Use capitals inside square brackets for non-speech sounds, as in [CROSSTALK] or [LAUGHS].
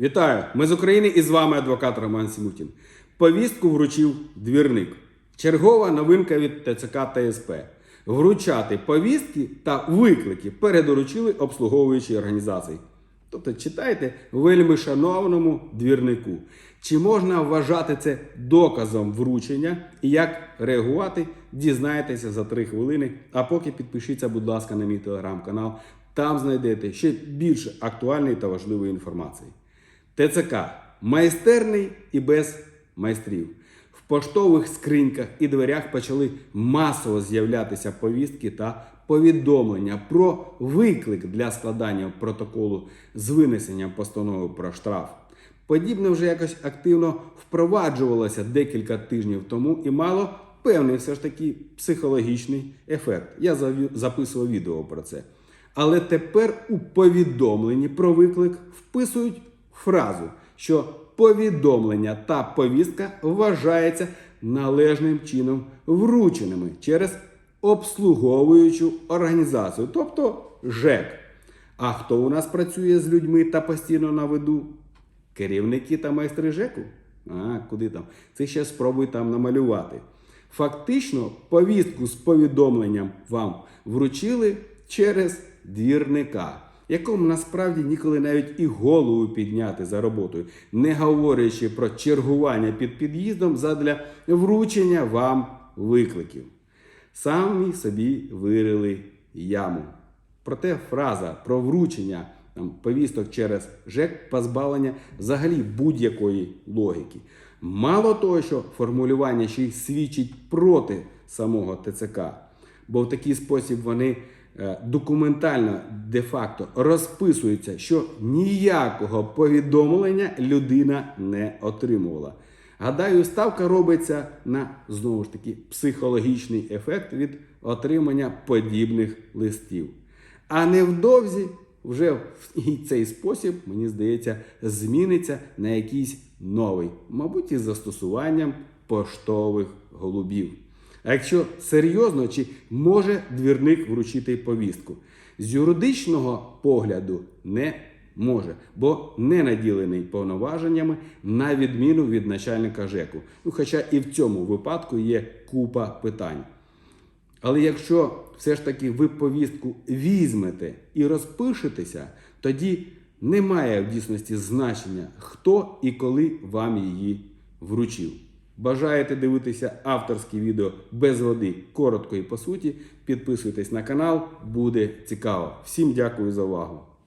Вітаю! Ми з України і з вами адвокат Роман Сімутін. Повістку вручив двірник. Чергова новинка від ТЦК та СП. Вручати повістки та виклики передоручили обслуговуючі організації. Тобто читайте вельми шановному двірнику. Чи можна вважати це доказом вручення і як реагувати, дізнаєтеся за 3 хвилини. А поки підпишіться, будь ласка, на мій телеграм-канал. Там знайдете ще більше актуальної та важливої інформації. ТЦК майстерний і без майстрів. В поштових скриньках і дверях почали масово з'являтися повістки та повідомлення про виклик для складання протоколу з винесенням постанови про штраф. Подібне вже якось активно впроваджувалося декілька тижнів тому і мало певний все ж таки психологічний ефект. Я записував відео про це. Але тепер у повідомленні про виклик вписують фразу, що повідомлення та повістка вважається належним чином врученими через обслуговуючу організацію, тобто ЖЕК. А хто у нас працює з людьми та постійно на виду? Керівники та майстри ЖЕКу? А, куди там? Це ще спробуй там намалювати. Фактично, повістку з повідомленням вам вручили через двірника, якому насправді ніколи навіть і голову підняти за роботою, не говорячи про чергування під під'їздом задля вручення вам викликів. Самі собі вирили яму. Проте фраза про вручення там, повісток через ЖЕК позбавлення взагалі будь-якої логіки. Мало того, що формулювання ще й свідчить проти самого ТЦК, бо в такий спосіб вони документально де-факто розписуються, що ніякого повідомлення людина не отримувала. Гадаю, ставка робиться на знову ж таки психологічний ефект від отримання подібних листів. А невдовзі вже [LAUGHS] і цей спосіб, мені здається, зміниться на якийсь новий, мабуть, із застосуванням поштових голубів. А якщо серйозно, чи може двірник вручити повістку? З юридичного погляду не може, бо не наділений повноваженнями на відміну від начальника ЖЕКу. Ну, хоча і в цьому випадку є купа питань. Але якщо все ж таки ви повістку візьмете і розпишетеся, тоді немає в дійсності значення, хто і коли вам її вручив. Бажаєте дивитися авторське відео без води, коротко і по суті. Підписуйтесь на канал, буде цікаво. Всім дякую за увагу.